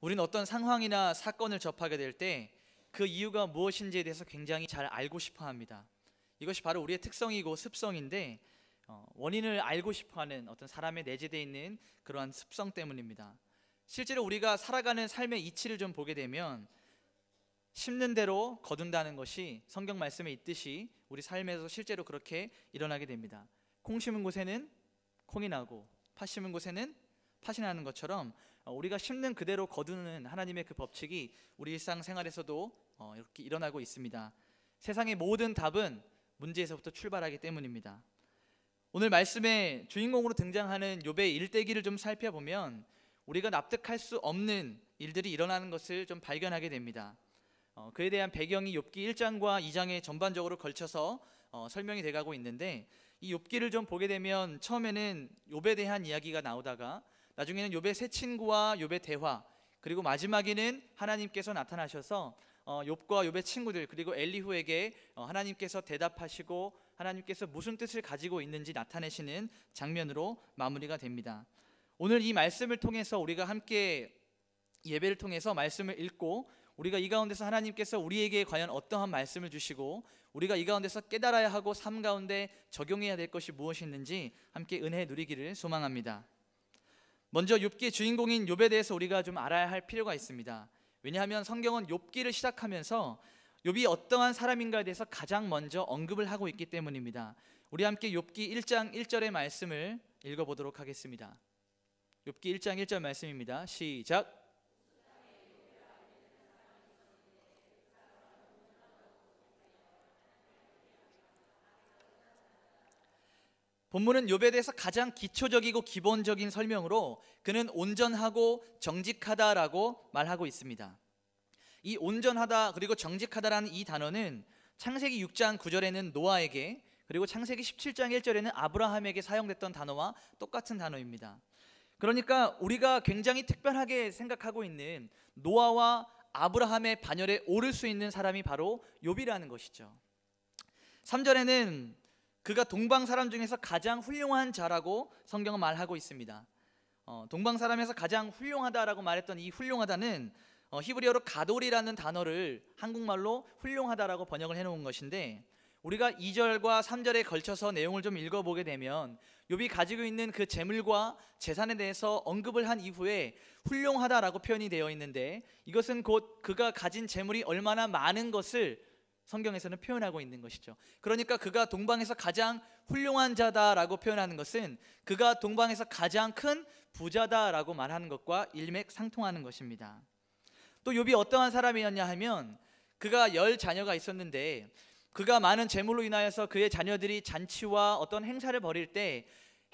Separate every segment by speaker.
Speaker 1: 우리는 어떤 상황이나 사건을 접하게 될 때 그 이유가 무엇인지에 대해서 굉장히 잘 알고 싶어 합니다. 이것이 바로 우리의 특성이고 습성인데 어, 원인을 알고 싶어 하는 어떤 사람의 내재되어 있는 그러한 습성 때문입니다. 실제로 우리가 살아가는 삶의 이치를 좀 보게 되면 심는 대로 거둔다는 것이 성경 말씀에 있듯이 우리 삶에서 실제로 그렇게 일어나게 됩니다. 콩 심은 곳에는 콩이 나고 팥 심은 곳에는 팥이 나는 것처럼 어, 우리가 심는 그대로 거두는 하나님의 그 법칙이 우리 일상 생활에서도 어, 이렇게 일어나고 있습니다. 세상의 모든 답은 문제에서부터 출발하기 때문입니다. 오늘 말씀의 주인공으로 등장하는 욥의 일대기를 좀 살펴보면 우리가 납득할 수 없는 일들이 일어나는 것을 좀 발견하게 됩니다. 어, 그에 대한 배경이 욥기 1장과 2장에 전반적으로 걸쳐서 어, 설명이 돼가고 있는데 이 욥기를 좀 보게 되면 처음에는 욥에 대한 이야기가 나오다가 나중에는 욥의 새 친구와 욥의 대화 그리고 마지막에는 하나님께서 나타나셔서 어, 욥과 욥의 친구들 그리고 엘리후에게 어, 하나님께서 대답하시고 하나님께서 무슨 뜻을 가지고 있는지 나타내시는 장면으로 마무리가 됩니다. 오늘 이 말씀을 통해서 우리가 함께 예배를 통해서 말씀을 읽고 우리가 이 가운데서 하나님께서 우리에게 과연 어떠한 말씀을 주시고 우리가 이 가운데서 깨달아야 하고 삶 가운데 적용해야 될 것이 무엇이 있는지 함께 은혜 누리기를 소망합니다. 먼저 욥기의 주인공인 욥에 대해서 우리가 좀 알아야 할 필요가 있습니다. 왜냐하면 성경은 욥기를 시작하면서 욥이 어떠한 사람인가에 대해서 가장 먼저 언급을 하고 있기 때문입니다. 우리 함께 욥기 1장 1절의 말씀을 읽어 보도록 하겠습니다. 욥기 1장 1절 말씀입니다. 시작. 본문은 욥에 대해서 가장 기초적이고 기본적인 설명으로 그는 온전하고 정직하다라고 말하고 있습니다. 이 온전하다 그리고 정직하다라는 이 단어는 창세기 6장 9절에는 노아에게 그리고 창세기 17장 1절에는 아브라함에게 사용됐던 단어와 똑같은 단어입니다. 그러니까 우리가 굉장히 특별하게 생각하고 있는 노아와 아브라함의 반열에 오를 수 있는 사람이 바로 욥이라는 것이죠. 3절에는 그가 동방 사람 중에서 가장 훌륭한 자라고 성경은 말하고 있습니다. 어, 동방 사람에서 가장 훌륭하다라고 말했던 이 훌륭하다는 어, 히브리어로 가돌이라는 단어를 한국말로 훌륭하다라고 번역을 해놓은 것인데 우리가 2절과 3절에 걸쳐서 내용을 좀 읽어보게 되면 욥이 가지고 있는 그 재물과 재산에 대해서 언급을 한 이후에 훌륭하다라고 표현이 되어 있는데 이것은 곧 그가 가진 재물이 얼마나 많은 것을 성경에서는 표현하고 있는 것이죠. 그러니까 그가 동방에서 가장 훌륭한 자다라고 표현하는 것은 그가 동방에서 가장 큰 부자다라고 말하는 것과 일맥상통하는 것입니다. 또 욥이 어떠한 사람이었냐 하면 그가 열 자녀가 있었는데 그가 많은 재물로 인하여서 그의 자녀들이 잔치와 어떤 행사를 벌일 때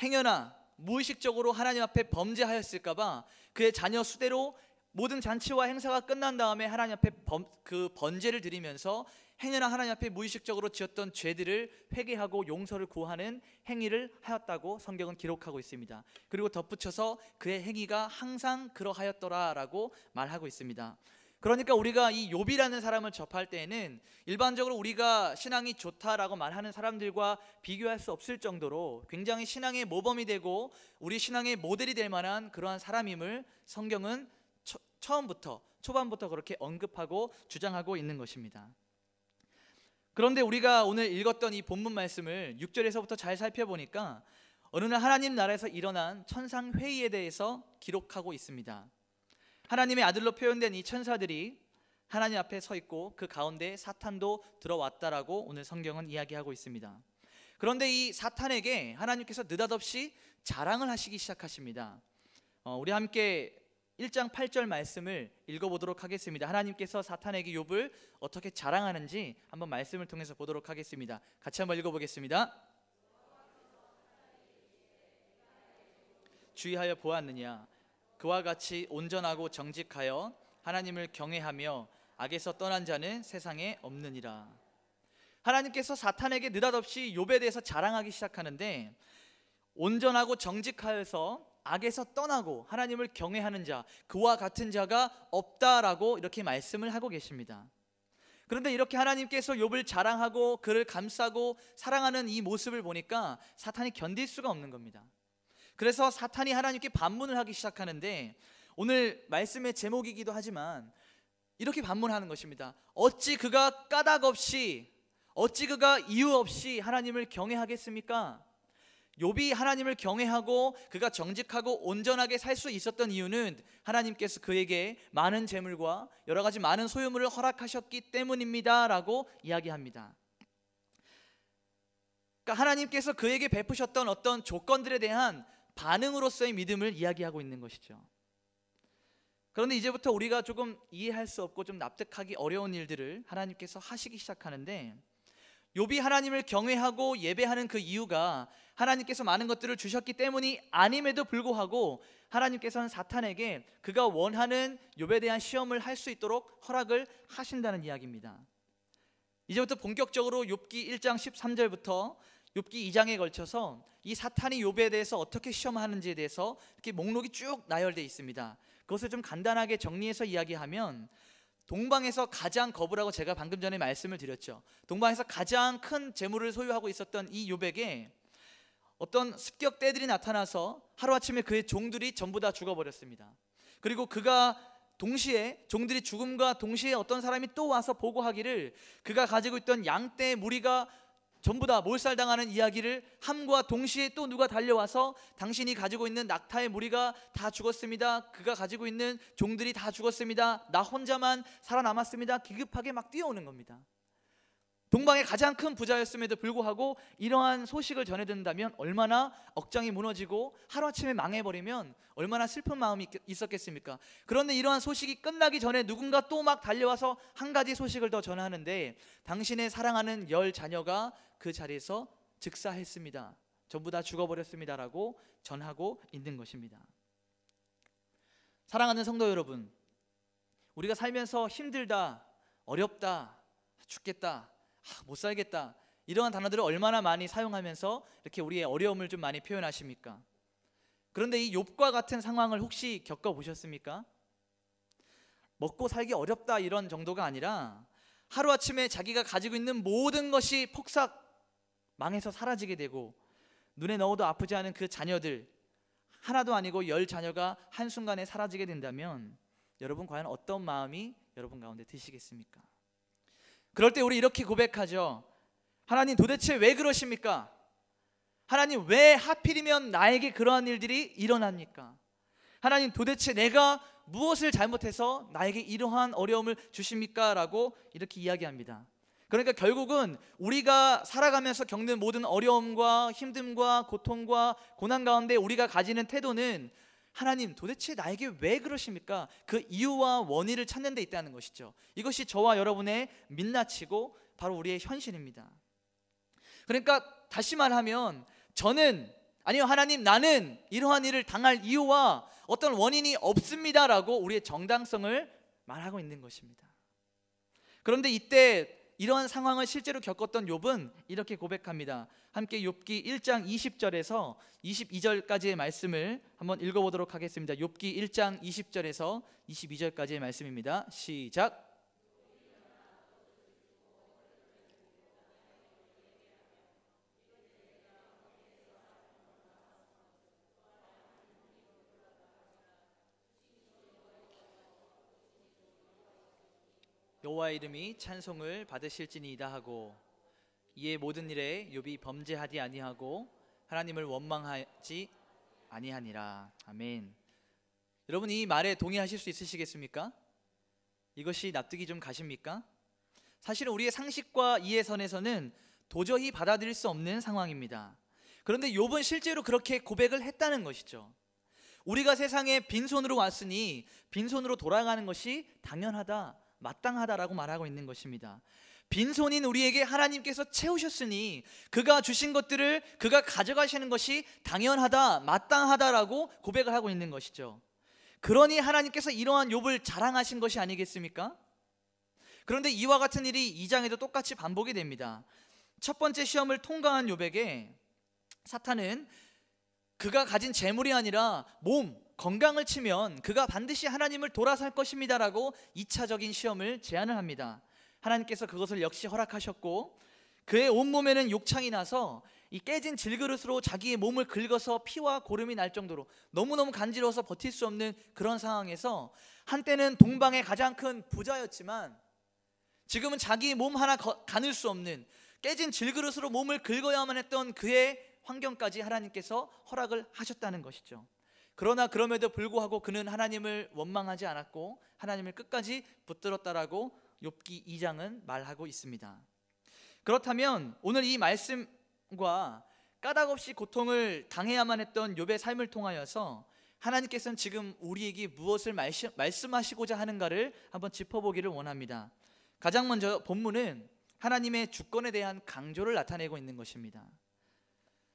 Speaker 1: 행여나 무의식적으로 하나님 앞에 범죄하였을까봐 그의 자녀 수대로 모든 잔치와 행사가 끝난 다음에 하나님 앞에 범, 그 번제를 드리면서 행여나 하나님 앞에 무의식적으로 지었던 죄들을 회개하고 용서를 구하는 행위를 하였다고 성경은 기록하고 있습니다. 그리고 덧붙여서 그의 행위가 항상 그러하였더라라고 말하고 있습니다. 그러니까 우리가 이 욥이라는 사람을 접할 때에는 일반적으로 우리가 신앙이 좋다라고 말하는 사람들과 비교할 수 없을 정도로 굉장히 신앙의 모범이 되고 우리 신앙의 모델이 될 만한 그러한 사람임을 성경은 처, 처음부터 초반부터 그렇게 언급하고 주장하고 있는 것입니다. 그런데 우리가 오늘 읽었던 이 본문 말씀을 6절에서부터 잘 살펴보니까 어느 날 하나님 나라에서 일어난 천상 회의에 대해서 기록하고 있습니다. 하나님의 아들로 표현된 이 천사들이 하나님 앞에 서 있고 그 가운데 사탄도 들어왔다라고 오늘 성경은 이야기하고 있습니다. 그런데 이 사탄에게 하나님께서 느닷없이 자랑을 하시기 시작하십니다. 어, 우리 함께 1장 8절 말씀을 읽어보도록 하겠습니다. 하나님께서 사탄에게 욥을 어떻게 자랑하는지 한번 말씀을 통해서 보도록 하겠습니다. 같이 한번 읽어보겠습니다. 주의하여 보았느냐? 그와 같이 온전하고 정직하여 하나님을 경외하며 악에서 떠난 자는 세상에 없느니라. 하나님께서 사탄에게 느닷없이 욥에 대해서 자랑하기 시작하는데 온전하고 정직하여서 악에서 떠나고 하나님을 경외하는 자, 그와 같은 자가 없다라고 이렇게 말씀을 하고 계십니다. 그런데 이렇게 하나님께서 욥을 자랑하고 그를 감싸고 사랑하는 이 모습을 보니까 사탄이 견딜 수가 없는 겁니다. 그래서 사탄이 하나님께 반문을 하기 시작하는데 오늘 말씀의 제목이기도 하지만 이렇게 반문하는 것입니다. 어찌 그가 까닭 없이 어찌 그가 이유 없이 하나님을 경외하겠습니까? 욥이 하나님을 경외하고 그가 정직하고 온전하게 살 수 있었던 이유는 하나님께서 그에게 많은 재물과 여러 가지 많은 소유물을 허락하셨기 때문입니다라고 이야기합니다. 그러니까 하나님께서 그에게 베푸셨던 어떤 조건들에 대한 반응으로서의 믿음을 이야기하고 있는 것이죠. 그런데 이제부터 우리가 조금 이해할 수 없고 좀 납득하기 어려운 일들을 하나님께서 하시기 시작하는데 욥이 하나님을 경외하고 예배하는 그 이유가 하나님께서 많은 것들을 주셨기 때문이 아님에도 불구하고 하나님께서는 사탄에게 그가 원하는 욥에 대한 시험을 할 수 있도록 허락을 하신다는 이야기입니다. 이제부터 본격적으로 욥기 1장 13절부터 욥기 2장에 걸쳐서 이 사탄이 욥에 대해서 어떻게 시험하는지에 대해서 이렇게 목록이 쭉 나열되어 있습니다. 그것을 좀 간단하게 정리해서 이야기하면 동방에서 가장 거부라고 제가 방금 전에 말씀을 드렸죠. 동방에서 가장 큰 재물을 소유하고 있었던 이 욥에게 어떤 습격대들이 나타나서 하루아침에 그의 종들이 전부 다 죽어버렸습니다. 그리고 그가 동시에 종들이 죽음과 동시에 어떤 사람이 또 와서 보고하기를 그가 가지고 있던 양떼 무리가 전부 다 몰살당하는 이야기를 함과 동시에 또 누가 달려와서 당신이 가지고 있는 낙타의 무리가 다 죽었습니다. 그가 가지고 있는 종들이 다 죽었습니다. 나 혼자만 살아남았습니다. 기급하게 막 뛰어오는 겁니다. 동방의 가장 큰 부자였음에도 불구하고 이러한 소식을 전해 듣는다면 얼마나 억장이 무너지고 하루아침에 망해버리면 얼마나 슬픈 마음이 있었겠습니까? 그런데 이러한 소식이 끝나기 전에 누군가 또 막 달려와서 한 가지 소식을 더 전하는데 당신의 사랑하는 열 자녀가 그 자리에서 즉사했습니다. 전부 다 죽어버렸습니다라고 전하고 있는 것입니다. 사랑하는 성도 여러분, 우리가 살면서 힘들다, 어렵다, 죽겠다, 못 살겠다 이러한 단어들을 얼마나 많이 사용하면서 이렇게 우리의 어려움을 좀 많이 표현하십니까? 그런데 이 욥과 같은 상황을 혹시 겪어 보셨습니까? 먹고 살기 어렵다 이런 정도가 아니라 하루아침에 자기가 가지고 있는 모든 것이 폭삭 망해서 사라지게 되고 눈에 넣어도 아프지 않은 그 자녀들 하나도 아니고 열 자녀가 한순간에 사라지게 된다면 여러분 과연 어떤 마음이 여러분 가운데 드시겠습니까? 그럴 때 우리 이렇게 고백하죠. 하나님 도대체 왜 그러십니까? 하나님 왜 하필이면 나에게 그러한 일들이 일어납니까? 하나님 도대체 내가 무엇을 잘못해서 나에게 이러한 어려움을 주십니까? 라고 이렇게 이야기합니다. 그러니까 결국은 우리가 살아가면서 겪는 모든 어려움과 힘듦과 고통과 고난 가운데 우리가 가지는 태도는 하나님 도대체 나에게 왜 그러십니까? 그 이유와 원인을 찾는 데 있다는 것이죠. 이것이 저와 여러분의 민낯이고 바로 우리의 현실입니다. 그러니까 다시 말하면 저는 아니요 하나님 나는 이러한 일을 당할 이유와 어떤 원인이 없습니다라고 우리의 정당성을 말하고 있는 것입니다. 그런데 이때 이러한 상황을 실제로 겪었던 욥은 이렇게 고백합니다. 함께 욥기 1장 20절에서 22절까지의 말씀을 한번 읽어 보도록 하겠습니다. 욥기 1장 20절에서 22절까지의 말씀입니다. 시작. 여호와 이름이 찬송을 받으실지니이다 하고 이에 모든 일에 욥이 범죄하지 아니하고 하나님을 원망하지 아니하니라. 아멘. 여러분 이 말에 동의하실 수 있으시겠습니까? 이것이 납득이 좀 가십니까? 사실은 우리의 상식과 이해선에서는 도저히 받아들일 수 없는 상황입니다. 그런데 욥은 실제로 그렇게 고백을 했다는 것이죠. 우리가 세상에 빈손으로 왔으니 빈손으로 돌아가는 것이 당연하다. 마땅하다라고 말하고 있는 것입니다. 빈손인 우리에게 하나님께서 채우셨으니 그가 주신 것들을 그가 가져가시는 것이 당연하다, 마땅하다라고 고백을 하고 있는 것이죠. 그러니 하나님께서 이러한 욥을 자랑하신 것이 아니겠습니까? 그런데 이와 같은 일이 이장에도 똑같이 반복이 됩니다. 첫 번째 시험을 통과한 욥에게 사탄은 그가 가진 재물이 아니라 몸, 건강을 치면 그가 반드시 하나님을 돌아설 것입니다라고 2차적인 시험을 제안을 합니다. 하나님께서 그것을 역시 허락하셨고 그의 온몸에는 욕창이 나서 이 깨진 질그릇으로 자기의 몸을 긁어서 피와 고름이 날 정도로 너무너무 간지러워서 버틸 수 없는 그런 상황에서 한때는 동방의 가장 큰 부자였지만 지금은 자기 몸 하나 가눌 수 없는 깨진 질그릇으로 몸을 긁어야만 했던 그의 환경까지 하나님께서 허락을 하셨다는 것이죠. 그러나 그럼에도 불구하고 그는 하나님을 원망하지 않았고 하나님을 끝까지 붙들었다라고 욥기 2장은 말하고 있습니다. 그렇다면 오늘 이 말씀과 까닭없이 고통을 당해야만 했던 욥의 삶을 통하여서 하나님께서는 지금 우리에게 무엇을 말씀하시고자 하는가를 한번 짚어보기를 원합니다. 가장 먼저 본문은 하나님의 주권에 대한 강조를 나타내고 있는 것입니다.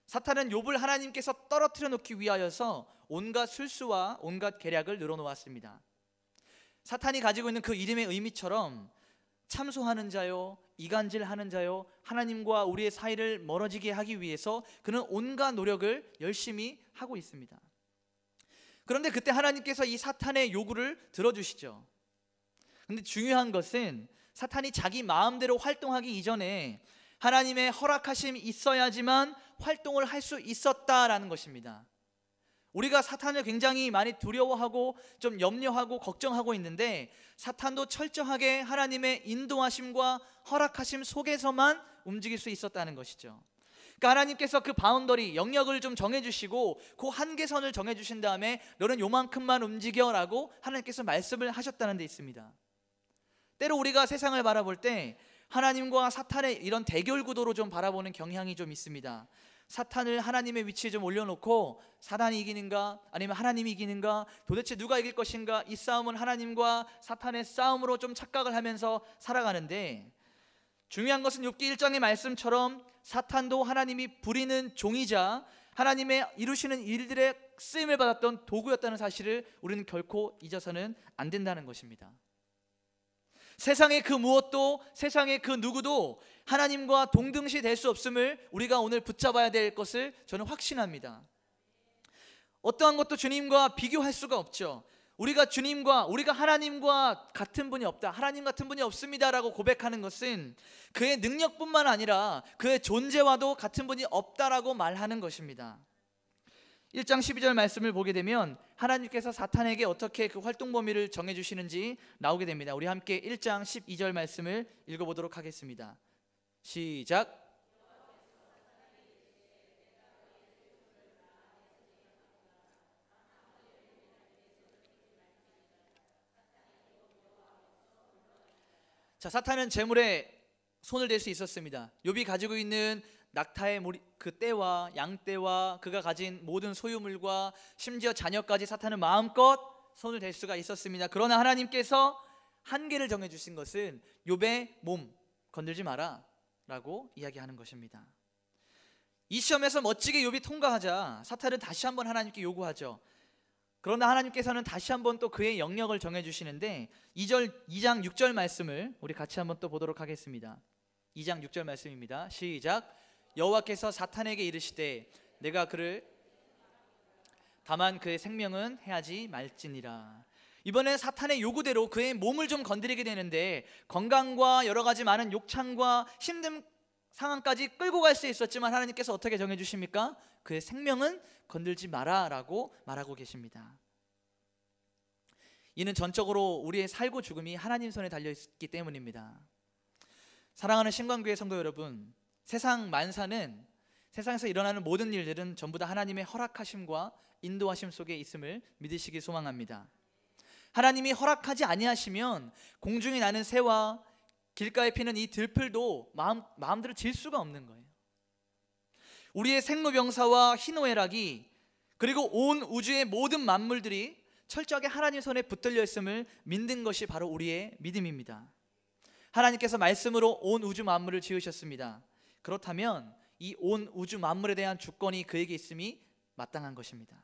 Speaker 1: 사탄은 욥을 하나님께서 떨어뜨려 놓기 위하여서 온갖 술수와 온갖 계략을 늘어놓았습니다. 사탄이 가지고 있는 그 이름의 의미처럼 참소하는 자요, 이간질하는 자요, 하나님과 우리의 사이를 멀어지게 하기 위해서 그는 온갖 노력을 열심히 하고 있습니다. 그런데 그때 하나님께서 이 사탄의 요구를 들어주시죠. 근데 중요한 것은 사탄이 자기 마음대로 활동하기 이전에 하나님의 허락하심이 있어야지만 활동을 할 수 있었다라는 것입니다. 우리가 사탄을 굉장히 많이 두려워하고 좀 염려하고 걱정하고 있는데 사탄도 철저하게 하나님의 인도하심과 허락하심 속에서만 움직일 수 있었다는 것이죠. 그러니까 하나님께서 그 바운더리 영역을 좀 정해주시고 그 한계선을 정해주신 다음에 너는 요만큼만 움직여라고 하나님께서 말씀을 하셨다는 데 있습니다. 때로 우리가 세상을 바라볼 때 하나님과 사탄의 이런 대결 구도로 좀 바라보는 경향이 좀 있습니다. 사탄을 하나님의 위치에 좀 올려놓고 사단이 이기는가? 아니면 하나님이 이기는가? 도대체 누가 이길 것인가? 이 싸움은 하나님과 사탄의 싸움으로 좀 착각을 하면서 살아가는데 중요한 것은 6기 1장의 말씀처럼 사탄도 하나님이 부리는 종이자 하나님의 이루시는 일들의 쓰임을 받았던 도구였다는 사실을 우리는 결코 잊어서는 안 된다는 것입니다. 세상의 그 무엇도 세상의 그 누구도 하나님과 동등시 될 수 없음을 우리가 오늘 붙잡아야 될 것을 저는 확신합니다. 어떠한 것도 주님과 비교할 수가 없죠. 우리가 주님과 우리가 하나님과 같은 분이 없다. 하나님 같은 분이 없습니다라고 고백하는 것은 그의 능력뿐만 아니라 그의 존재와도 같은 분이 없다라고 말하는 것입니다. 1장 12절 말씀을 보게 되면 하나님께서 사탄에게 어떻게 그 활동 범위를 정해 주시는지 나오게 됩니다. 우리 함께 1장 12절 말씀을 읽어 보도록 하겠습니다. 시작. 자, 사탄은 재물에 손을 댈 수 있었습니다. 욥이 가지고 있는 낙타의 그 떼와 양 떼와 그가 가진 모든 소유물과 심지어 자녀까지 사탄은 마음껏 손을 댈 수가 있었습니다. 그러나 하나님께서 한계를 정해 주신 것은 욥의 몸 건들지 마라라고 이야기하는 것입니다. 이 시험에서 멋지게 욥이 통과하자 사탄은 다시 한번 하나님께 요구하죠. 그러나 하나님께서는 다시 한번 또 그의 영역을 정해 주시는데 2절 2장 6절 말씀을 우리 같이 한번 또 보도록 하겠습니다. 2장 6절 말씀입니다. 시작. 여호와께서 사탄에게 이르시되 내가 그를 다만 그의 생명은 해하지 말지니라. 이번에 사탄의 요구대로 그의 몸을 좀 건드리게 되는데 건강과 여러 가지 많은 욕창과 힘든 상황까지 끌고 갈 수 있었지만 하나님께서 어떻게 정해 주십니까? 그의 생명은 건들지 마라라고 말하고 계십니다. 이는 전적으로 우리의 살고 죽음이 하나님 손에 달려 있기 때문입니다. 사랑하는 신광교회 성도 여러분, 세상 만사는 세상에서 일어나는 모든 일들은 전부 다 하나님의 허락하심과 인도하심 속에 있음을 믿으시기 소망합니다. 하나님이 허락하지 아니하시면 공중에 나는 새와 길가에 피는 이 들풀도 마음 마음대로 질 수가 없는 거예요. 우리의 생로병사와 희노애락이 그리고 온 우주의 모든 만물들이 철저하게 하나님 손에 붙들려 있음을 믿는 것이 바로 우리의 믿음입니다. 하나님께서 말씀으로 온 우주 만물을 지으셨습니다. 그렇다면 이 온 우주 만물에 대한 주권이 그에게 있음이 마땅한 것입니다.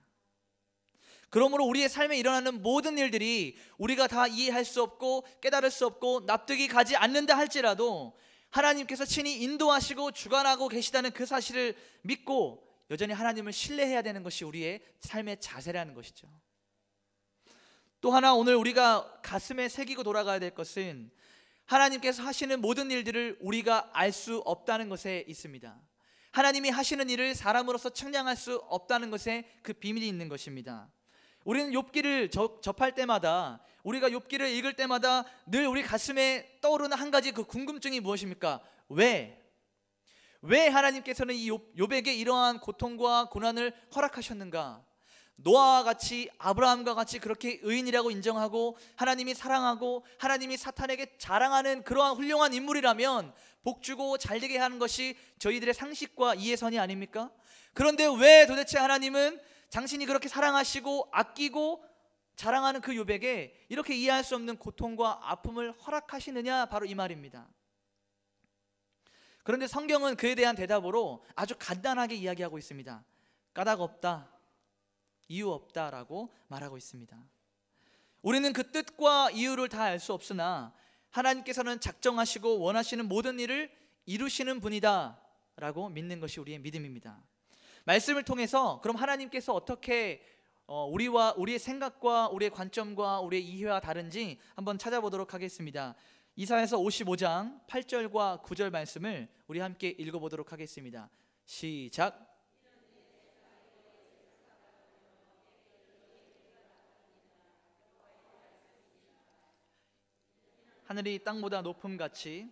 Speaker 1: 그러므로 우리의 삶에 일어나는 모든 일들이 우리가 다 이해할 수 없고 깨달을 수 없고 납득이 가지 않는다 할지라도 하나님께서 친히 인도하시고 주관하고 계시다는 그 사실을 믿고 여전히 하나님을 신뢰해야 되는 것이 우리의 삶의 자세라는 것이죠. 또 하나 오늘 우리가 가슴에 새기고 돌아가야 될 것은 하나님께서 하시는 모든 일들을 우리가 알 수 없다는 것에 있습니다. 하나님이 하시는 일을 사람으로서 측량할 수 없다는 것에 그 비밀이 있는 것입니다. 우리는 욥기를 접할 때마다 우리가 욥기를 읽을 때마다 늘 우리 가슴에 떠오르는 한 가지 그 궁금증이 무엇입니까? 왜? 왜 하나님께서는 이 욥에게 이러한 고통과 고난을 허락하셨는가? 노아와 같이 아브라함과 같이 그렇게 의인이라고 인정하고 하나님이 사랑하고 하나님이 사탄에게 자랑하는 그러한 훌륭한 인물이라면 복 주고 잘 되게 하는 것이 저희들의 상식과 이해선이 아닙니까? 그런데 왜 도대체 하나님은 당신이 그렇게 사랑하시고 아끼고 자랑하는 그 욥에게 이렇게 이해할 수 없는 고통과 아픔을 허락하시느냐 바로 이 말입니다. 그런데 성경은 그에 대한 대답으로 아주 간단하게 이야기하고 있습니다. 까닭 없다. 이유 없다라고 말하고 있습니다. 우리는 그 뜻과 이유를 다 알 수 없으나 하나님께서는 작정하시고 원하시는 모든 일을 이루시는 분이다라고 믿는 것이 우리의 믿음입니다. 말씀을 통해서 그럼 하나님께서 어떻게 어, 우리와 우리의 생각과 우리의 관점과 우리의 이해와 다른지 한번 찾아보도록 하겠습니다. 이사에서 55장 8절과 9절 말씀을 우리 함께 읽어보도록 하겠습니다. 시작. 하늘이 땅보다 높음 같이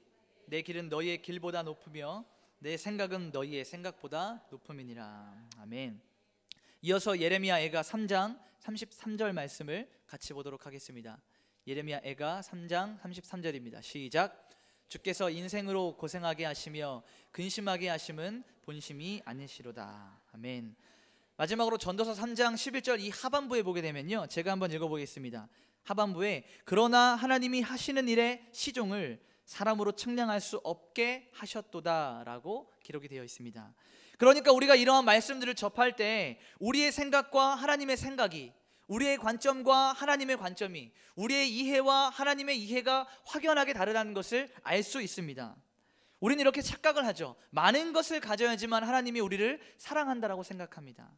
Speaker 1: 내 길은 너희의 길보다 높으며 내 생각은 너희의 생각보다 높음이니라. 아멘. 이어서 예레미야 애가 3장 33절 말씀을 같이 보도록 하겠습니다. 예레미야 애가 3장 33절입니다. 시작. 주께서 인생으로 고생하게 하시며 근심하게 하심은 본심이 아니시로다. 아멘. 마지막으로 전도서 3장 11절 이 하반부에 보게 되면요. 제가 한번 읽어 보겠습니다. 하반부에 그러나 하나님이 하시는 일의 시종을 사람으로 측량할 수 없게 하셨도다라고 기록이 되어 있습니다. 그러니까 우리가 이러한 말씀들을 접할 때 우리의 생각과 하나님의 생각이 우리의 관점과 하나님의 관점이 우리의 이해와 하나님의 이해가 확연하게 다르다는 것을 알 수 있습니다. 우리는 이렇게 착각을 하죠. 많은 것을 가져야지만 하나님이 우리를 사랑한다라고 생각합니다.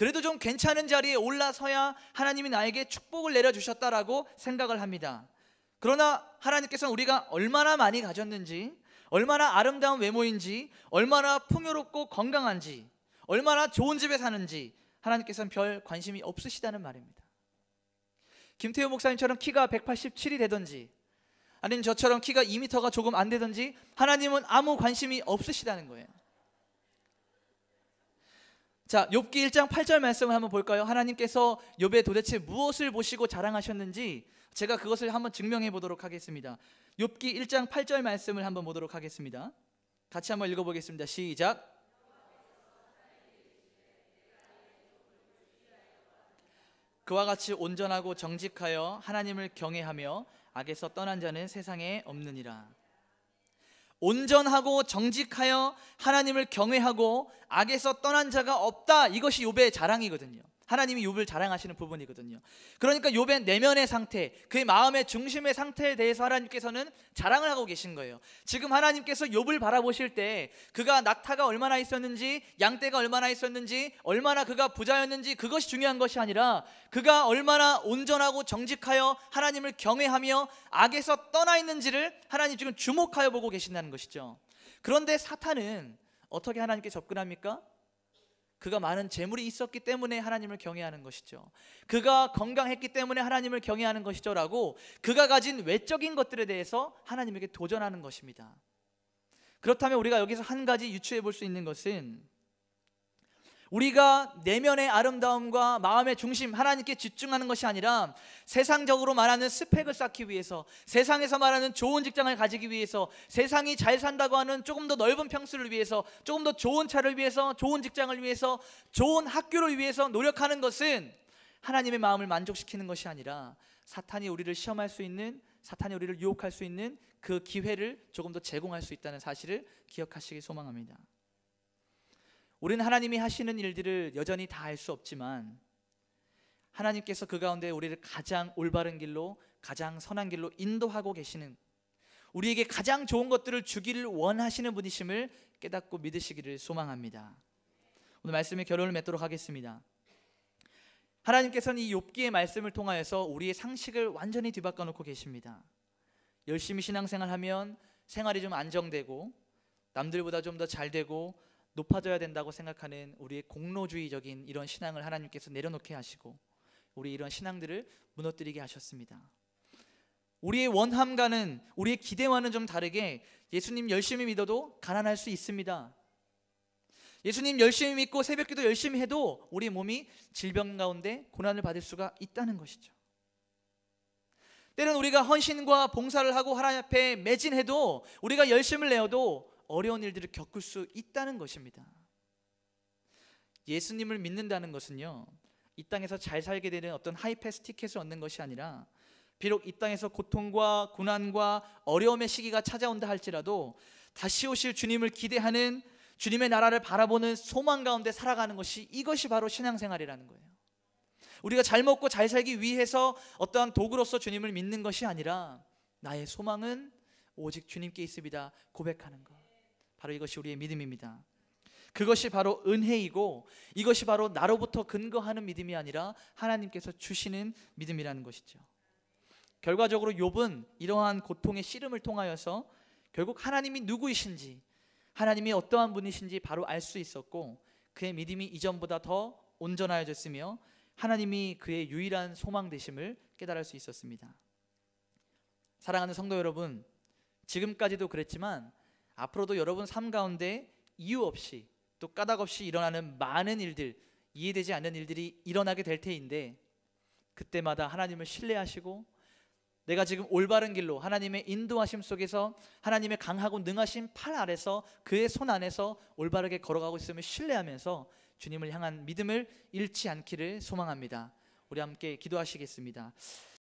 Speaker 1: 그래도 좀 괜찮은 자리에 올라서야 하나님이 나에게 축복을 내려주셨다라고 생각을 합니다. 그러나 하나님께서는 우리가 얼마나 많이 가졌는지, 얼마나 아름다운 외모인지, 얼마나 풍요롭고 건강한지, 얼마나 좋은 집에 사는지 하나님께서는 별 관심이 없으시다는 말입니다. 김태호 목사님처럼 키가 187이 되든지 아니면 저처럼 키가 2m가 조금 안 되든지 하나님은 아무 관심이 없으시다는 거예요. 자, 욥기 1장 8절 말씀을 한번 볼까요? 하나님께서 욥에 도대체 무엇을 보시고 자랑하셨는지 제가 그것을 한번 증명해 보도록 하겠습니다. 욥기 1장 8절 말씀을 한번 보도록 하겠습니다. 같이 한번 읽어 보겠습니다. 시작. 그와 같이 온전하고 정직하여 하나님을 경외하며 악에서 떠난 자는 세상에 없느니라. 온전하고 정직하여 하나님을 경외하고 악에서 떠난 자가 없다. 이것이 욥의 자랑이거든요. 하나님이 욥을 자랑하시는 부분이거든요. 그러니까 욥의 내면의 상태, 그의 마음의 중심의 상태에 대해서 하나님께서는 자랑을 하고 계신 거예요. 지금 하나님께서 욥을 바라보실 때 그가 낙타가 얼마나 있었는지, 양떼가 얼마나 있었는지, 얼마나 그가 부자였는지 그것이 중요한 것이 아니라 그가 얼마나 온전하고 정직하여 하나님을 경외하며 악에서 떠나 있는지를 하나님 지금 주목하여 보고 계신다는 것이죠. 그런데 사탄은 어떻게 하나님께 접근합니까? 그가 많은 재물이 있었기 때문에 하나님을 경외하는 것이죠. 그가 건강했기 때문에 하나님을 경외하는 것이죠라고 그가 가진 외적인 것들에 대해서 하나님에게 도전하는 것입니다. 그렇다면 우리가 여기서 한 가지 유추해 볼 수 있는 것은 우리가 내면의 아름다움과 마음의 중심 하나님께 집중하는 것이 아니라 세상적으로 말하는 스펙을 쌓기 위해서 세상에서 말하는 좋은 직장을 가지기 위해서 세상이 잘 산다고 하는 조금 더 넓은 평수를 위해서 조금 더 좋은 차를 위해서 좋은 직장을 위해서 좋은 학교를 위해서 노력하는 것은 하나님의 마음을 만족시키는 것이 아니라 사탄이 우리를 시험할 수 있는 사탄이 우리를 유혹할 수 있는 그 기회를 조금 더 제공할 수 있다는 사실을 기억하시기 소망합니다. 우리는 하나님이 하시는 일들을 여전히 다 알 수 없지만 하나님께서 그 가운데 우리를 가장 올바른 길로 가장 선한 길로 인도하고 계시는 우리에게 가장 좋은 것들을 주기를 원하시는 분이심을 깨닫고 믿으시기를 소망합니다. 오늘 말씀의 결론을 맺도록 하겠습니다. 하나님께서는 이 욥기의 말씀을 통하여서 우리의 상식을 완전히 뒤바꿔 놓고 계십니다. 열심히 신앙생활하면 생활이 좀 안정되고 남들보다 좀 더 잘 되고 높아져야 된다고 생각하는 우리의 공로주의적인 이런 신앙을 하나님께서 내려놓게 하시고 우리 이런 신앙들을 무너뜨리게 하셨습니다. 우리의 원함과는 우리의 기대와는 좀 다르게 예수님 열심히 믿어도 가난할 수 있습니다. 예수님 열심히 믿고 새벽기도 열심히 해도 우리 몸이 질병 가운데 고난을 받을 수가 있다는 것이죠. 때는 우리가 헌신과 봉사를 하고 하나님 앞에 매진해도 우리가 열심을 내어도 어려운 일들을 겪을 수 있다는 것입니다. 예수님을 믿는다는 것은요. 이 땅에서 잘 살게 되는 어떤 하이패스 티켓을 얻는 것이 아니라 비록 이 땅에서 고통과 고난과 어려움의 시기가 찾아온다 할지라도 다시 오실 주님을 기대하는 주님의 나라를 바라보는 소망 가운데 살아가는 것이 이것이 바로 신앙생활이라는 거예요. 우리가 잘 먹고 잘 살기 위해서 어떠한 도구로서 주님을 믿는 것이 아니라 나의 소망은 오직 주님께 있습니다. 고백하는 것. 바로 이것이 우리의 믿음입니다. 그것이 바로 은혜이고 이것이 바로 나로부터 근거하는 믿음이 아니라 하나님께서 주시는 믿음이라는 것이죠. 결과적으로 욥은 이러한 고통의 씨름을 통하여서 결국 하나님이 누구이신지 하나님이 어떠한 분이신지 바로 알 수 있었고 그의 믿음이 이전보다 더 온전하여졌으며 하나님이 그의 유일한 소망 되심을 깨달을 수 있었습니다. 사랑하는 성도 여러분, 지금까지도 그랬지만 앞으로도 여러분 삶 가운데 이유 없이 또 까닭 없이 일어나는 많은 일들, 이해되지 않는 일들이 일어나게 될 테인데 그때마다 하나님을 신뢰하시고 내가 지금 올바른 길로 하나님의 인도하심 속에서 하나님의 강하고 능하신 팔 아래서 그의 손 안에서 올바르게 걸어가고 있음을 신뢰하면서 주님을 향한 믿음을 잃지 않기를 소망합니다. 우리 함께 기도하시겠습니다.